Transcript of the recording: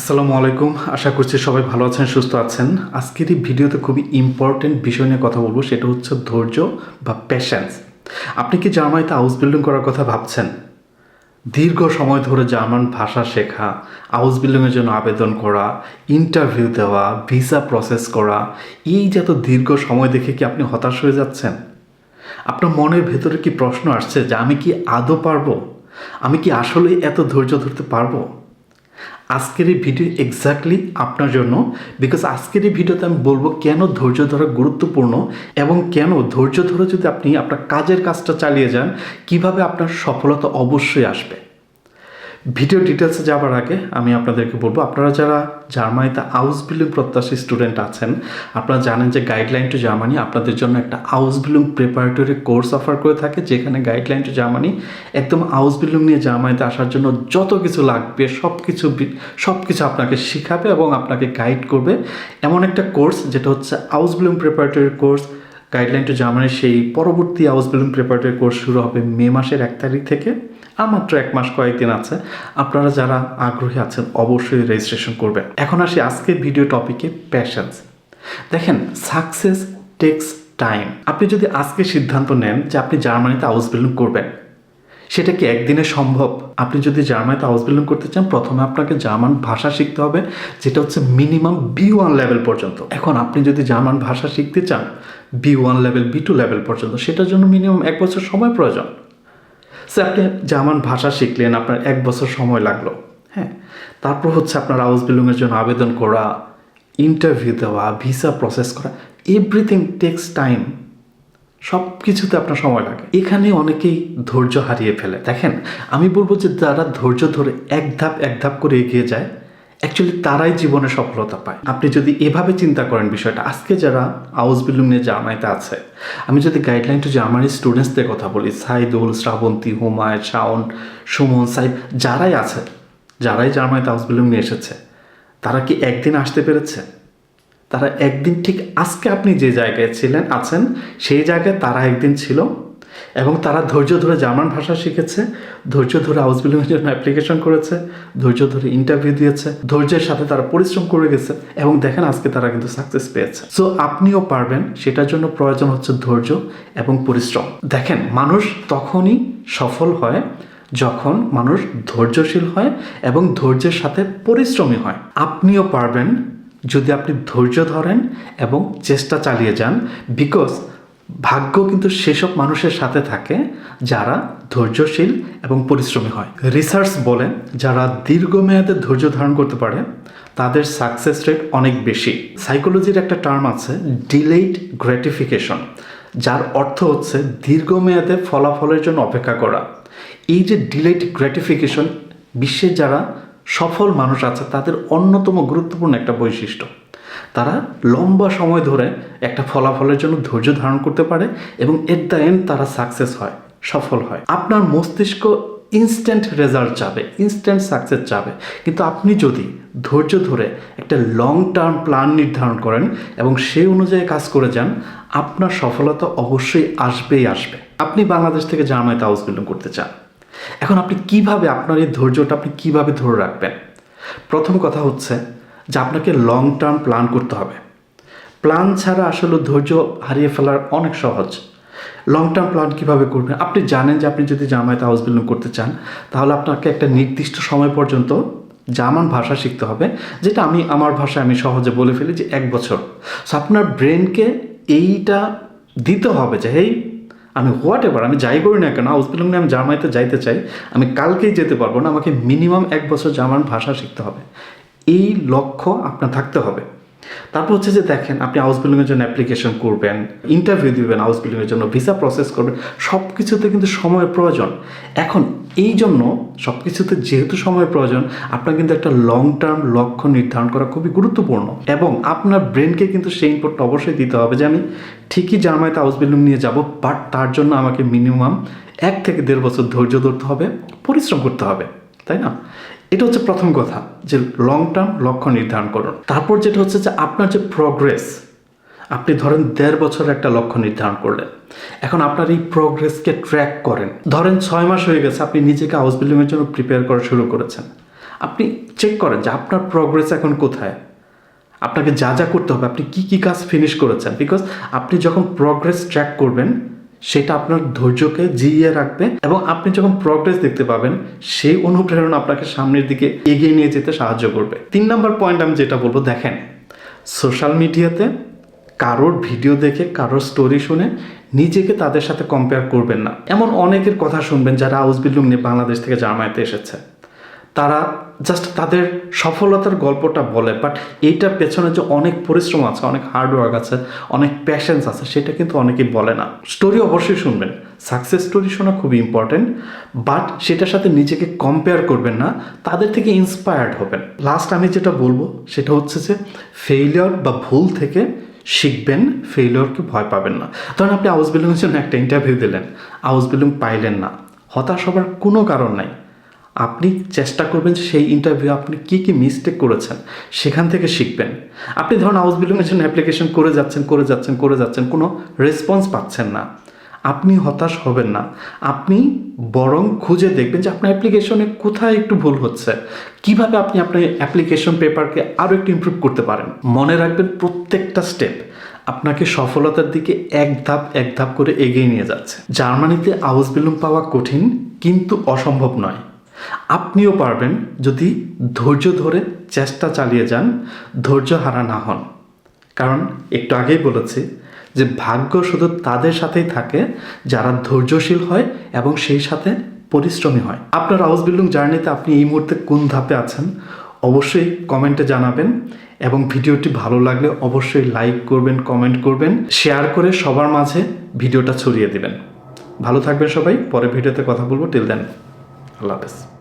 আসসালামু আলাইকুম। আশা করছি সবাই ভালো আছেন, সুস্থ আছেন। আজকের এই ভিডিওতে খুবই ইম্পর্টেন্ট বিষয় নিয়ে কথা বলব, সেটা হচ্ছে ধৈর্য বা প্যাশেন্স আপনি কি জার্মানিতে হাউস বিল্ডিং করার কথা ভাবছেন? দীর্ঘ সময় ধরে জার্মান ভাষা শেখা হাউস বিল্ডিংয়ের জন্য আবেদন করা ইন্টারভিউ দেওয়া ভিসা প্রসেস করা, এই যে এত দীর্ঘ সময় দেখে কি আপনি হতাশ হয়ে যাচ্ছেন? আপনার মনের ভেতরে কি প্রশ্ন আসছে যে আমি কি আদৌ পারব? আমি কি আসলে এত ধৈর্য ধরতে পারব? আজকের এই ভিডিও এক্স্যাক্টলি আপনার জন্য বিকজ আজকের এই ভিডিওতে আমি বলব কেন ধৈর্য ধরা গুরুত্বপূর্ণ এবং কেন ধৈর্য ধরে যদি আপনি আপনার কাজের কাজটা চালিয়ে যান, কীভাবে আপনার সফলতা অবশ্যই আসবে। ভিডিও ডিটেলসে যাবার আগে আমি আপনাদেরকে বলব, আপনারা যারা জার্মানিতে হাউস বিল্ডিং প্রত্যাশী স্টুডেন্ট আছেন, আপনারা জানেন যে গাইডলাইন টু জার্মানি আপনাদের জন্য একটা house building preparatory course offer করে থাকে, যেখানে গাইডলাইন টু জার্মানি একদম হাউস বিল্ডিং নিয়ে জার্মানিতে আসার জন্য যত কিছু লাগবে সব কিছু সব কিছু আপনাকে শেখাবে এবং আপনাকে গাইড করবে। এমন একটা কোর্স যেটা হচ্ছে house building preparatory course guideline to জার্মানির সেই পরবর্তী হাউস বিল্ডিং প্রিপারেটরি কোর্স শুরু হবে মে মাসের এক তারিখ থেকে। মাত্র এক মাস কয়েকদিন আছে, আপনারা যারা আগ্রহী আছেন অবশ্যই রেজিস্ট্রেশন করবেন। এখন আসি আজকের ভিডিও টপিকে প্যাশন্স দেখেন সাকসেস টেক্স টাইম আপনি যদি আজকে সিদ্ধান্ত নেন যে আপনি জার্মানিতে হাউস বিল্ডিং করবেন, সেটা কি একদিনে সম্ভব? আপনি যদি জার্মানিতে হাউস বিল্ডিং করতে চান, প্রথমে আপনাকে জার্মান ভাষা শিখতে হবে, যেটা হচ্ছে মিনিমাম বি ওয়ান লেভেল পর্যন্ত। এখন আপনি যদি জার্মান ভাষা শিখতে চান B one level B two level পর্যন্ত, সেটার জন্য মিনিমাম এক বছর সময় প্রয়োজন। সে আপনি জার্মান ভাষা শিখলেন, আপনার এক বছর সময় লাগল। হ্যাঁ? তারপর হচ্ছে আপনার হাউস বিল্ডিংয়ের জন্য আবেদন করা ইন্টারভিউ দেওয়া ভিসা প্রসেস করা এভরিথিং টেক্স টাইম সব কিছুতে আপনার সময় লাগে। এখানে অনেকেই ধৈর্য হারিয়ে ফেলে। দেখেন, আমি বলব যে যারা ধৈর্য ধরে এক ধাপ এক ধাপ করে এগিয়ে যায় অ্যাকচুয়ালি তারাই জীবনে সফলতা পায়। আপনি যদি এভাবে চিন্তা করেন বিষয়টা, আজকে যারা আউস বিল্ডিং নিয়ে জার্মানিতে আছে, আমি যদি গাইডলাইন টু জার্মানির স্টুডেন্টসদের কথা বলি, সাইদুল, শ্রাবন্তী হুমায় শাওন, সুমন সাইদ যারাই আছে, যারাই জার্মানিতে আউস বিল্ডিং নিয়ে এসেছে, তারা কি একদিন আসতে পেরেছে? তারা একদিন ঠিক আজকে আপনি যে জায়গায় ছিলেন, আছেন, সেই জায়গায় তারা একদিন ছিল? এবং তারা ধৈর্য ধরে জার্মান ভাষা শিখেছে, ধৈর্য ধরে হাউস বিল্ডিংয়ের জন্য অ্যাপ্লিকেশন করেছে, ধৈর্য ধরে ইন্টারভিউ দিয়েছে, ধৈর্যের সাথে তারা পরিশ্রম করে গেছে এবং দেখেন আজকে তারা কিন্তু সাকসেস পেয়েছে। সো আপনিও পারবেন, সেটার জন্য প্রয়োজন হচ্ছে ধৈর্য এবং পরিশ্রম। দেখেন, মানুষ তখনই সফল হয় যখন মানুষ ধৈর্যশীল হয় এবং ধৈর্যের সাথে পরিশ্রমী হয়। আপনিও পারবেন যদি আপনি ধৈর্য ধরেন এবং চেষ্টা চালিয়ে যান বিকজ ভাগ্য কিন্তু সেসব মানুষের সাথে থাকে যারা ধৈর্যশীল এবং পরিশ্রমী হয়। রিসার্চ বলে যারা দীর্ঘমেয়াদে ধৈর্য ধারণ করতে পারে, তাদের সাকসেস রেট অনেক বেশি। সাইকোলজির একটা টার্ম আছে ডিলেইড গ্র্যাটিফিকেশন যার অর্থ হচ্ছে দীর্ঘমেয়াদে ফলাফলের জন্য অপেক্ষা করা। এই যে ডিলেইড গ্র্যাটিফিকেশন বিশ্বের যারা সফল মানুষ আছে, তাদের অন্যতম গুরুত্বপূর্ণ একটা বৈশিষ্ট্য। তারা লম্বা সময় ধরে একটা ফলাফলের জন্য ধৈর্য ধারণ করতে পারে এবং এট দ্য এন্ড তারা সাকসেস হয়, সফল হয়। আপনার মস্তিষ্ক ইনস্ট্যান্ট রেজাল্ট চাবে ইনস্ট্যান্ট সাকসেস চাবে। কিন্তু আপনি যদি ধৈর্য ধরে একটা লং টার্ম প্ল্যান নির্ধারণ করেন এবং সেই অনুযায়ী কাজ করে যান, আপনার সফলতা অবশ্যই আসবেই আসবে। আপনি বাংলাদেশ থেকে জার্মানিতে হাউস বিল্ডিং করতে চান। এখন আপনি কীভাবে আপনার এই ধৈর্যটা আপনি কীভাবে ধরে রাখবেন? প্রথম কথা হচ্ছে যে আপনাকে লং টার্ম প্ল্যান করতে হবে। প্ল্যান ছাড়া আসলে ধৈর্য হারিয়ে ফেলার অনেক সহজ। লং টার্ম প্ল্যান কীভাবে করবেন? আপনি জানেন যে আপনি যদি জামায়াতে হাউস বিল্ডিং করতে চান, তাহলে আপনাকে একটা নির্দিষ্ট সময় পর্যন্ত জার্মান ভাষা শিখতে হবে, যেটা আমি, আমার ভাষায় আমি সহজে বলে ফেলি যে এক বছর। সো আপনার ব্রেনকে এইটা দিতে হবে যে এই আমি হোয়াট এভার আমি যাই করি না কেন, হাউস বিল্ডিং আমি জার্মানিতে যাইতে চাই, আমি কালকেই যেতে পারব না। আমাকে মিনিমাম এক বছর জার্মান ভাষা শিখতে হবে। এই লক্ষ্য আপনার থাকতে হবে। তারপর হচ্ছে যে দেখেন, আপনি হাউস বিল্ডিংয়ের জন্য অ্যাপ্লিকেশন করবেন ইন্টারভিউ দিবেন হাউস বিল্ডিংয়ের জন্য ভিসা প্রসেস করবেন সব কিছুতে কিন্তু সময়ের প্রয়োজন। এখন এই জন্য সব কিছুতে যেহেতু সময়ের প্রয়োজন, আপনার কিন্তু একটা লং টার্ম লক্ষ্য নির্ধারণ করা খুবই গুরুত্বপূর্ণ এবং আপনার ব্রেনকে কিন্তু সেই ইনপুটটা অবশ্যই দিতে হবে যে আমি ঠিকই জার্মানিতে হাউস বিল্ডিং নিয়ে যাব বাট তার জন্য আমাকে মিনিমাম এক থেকে দেড় বছর ধৈর্য ধরতে হবে, পরিশ্রম করতে হবে, তাই না? এটা হচ্ছে প্রথম কথা, যে লং টার্ম লক্ষ্য নির্ধারণ করুন। তারপর যেটা হচ্ছে যে আপনার যে প্রগ্রেস আপনি ধরেন দেড় বছর একটা লক্ষ্য নির্ধারণ করলেন। এখন আপনার এই প্রগ্রেসকে ট্র্যাক করেন। ধরেন ছয় মাস হয়ে গেছে, আপনি নিজেকে হাউস বিল্ডিংয়ের জন্য প্রিপেয়ার করা শুরু করেছেন। আপনি চেক করেন যে আপনার প্রগ্রেস এখন কোথায়। আপনাকে যা যা করতে হবে, আপনি কি কি কাজ ফিনিশ করেছেন? বিকজ আপনি যখন প্রগ্রেস ট্র্যাক করবেন সেটা আপনার ধৈর্যকে জিইয়ে রাখবে এবং আপনি যখন প্রগ্রেস দেখতে পাবেন, সেই অনুপ্রেরণা আপনাকে সামনের দিকে এগিয়ে নিয়ে যেতে সাহায্য করবে। তিন নম্বর পয়েন্ট আমি যেটা বলব, দেখেন সোশ্যাল মিডিয়াতে কারোর ভিডিও দেখে, কারোর স্টোরি শুনে নিজেকে তাদের সাথে কম্পেয়ার করবেন না। এমন অনেকের কথা শুনবেন যারা বিল্ডিং নিয়ে বাংলাদেশ থেকে জার্মানিতে এসেছে। তারা জাস্ট তাদের সফলতার গল্পটা বলে বাট এইটার পেছনে যে অনেক পরিশ্রম আছে, অনেক হার্ডওয়ার্ক আছে, অনেক প্যাশেন্স আছে, সেটা কিন্তু অনেকেই বলে না। স্টোরি অবশ্যই শুনবেন। সাকসেস স্টোরি শোনা খুবই ইম্পর্টেন্ট বাট সেটার সাথে নিজেকে কম্পেয়ার করবেন না, তাদের থেকে ইন্সপায়ার্ড হবেন। লাস্ট আমি যেটা বলব, সেটা হচ্ছে যে ফেইলিয়র বা ভুল থেকে শিখবেন ফেইলিয়রকে ভয় পাবেন না। ধরুন আপনি আউস বিল্ডিংয়ের জন্য একটা ইন্টারভিউ দিলেন, আউস বিল্ডিং পাইলেন না। হতাশ হবার কোনো কারণ নাই। আপনি চেষ্টা করবেন সেই ইন্টারভিউ আপনি কী কী মিস্টেক করেছেন, সেখান থেকে শিখবেন। আপনি ধরুন হাউস বিল্ডিংয়ের জন্য অ্যাপ্লিকেশন করে যাচ্ছেন করে যাচ্ছেন করে যাচ্ছেন, কোনো রেসপন্স পাচ্ছেন না। আপনি হতাশ হবেন না। আপনি বরং খুঁজে দেখবেন যে আপনার অ্যাপ্লিকেশনে কোথায় একটু ভুল হচ্ছে। কীভাবে আপনি আপনার অ্যাপ্লিকেশন পেপারকে আরও একটু ইমপ্রুভ করতে পারেন? মনে রাখবেন প্রত্যেকটা স্টেপ আপনাকে সফলতার দিকে এক ধাপ এক ধাপ করে এগিয়ে নিয়ে যাচ্ছে। জার্মানিতে আউস বিল্ডিং পাওয়া কঠিন, কিন্তু অসম্ভব নয়। আপনিও পারবেন যদি ধৈর্য ধরে চেষ্টা চালিয়ে যান, ধৈর্য হারা না হন। কারণ একটু আগেই বলেছি যে ভাগ্য শুধু তাদের সাথেই থাকে, যারা ধৈর্যশীল হয় এবং সেই সাথে পরিশ্রমী হয়। আপনার হাউস বিল্ডিং জার্নিতে আপনি এই মুহূর্তে কোন ধাপে আছেন, অবশ্যই কমেন্টে জানাবেন এবং ভিডিওটি ভালো লাগলে অবশ্যই লাইক করবেন, কমেন্ট করবেন, শেয়ার করে সবার মাঝে ভিডিওটা ছড়িয়ে দেবেন। ভালো থাকবেন সবাই, পরে ভিডিওতে কথা বলব। টিল দেন আল্লাহ হাফেজ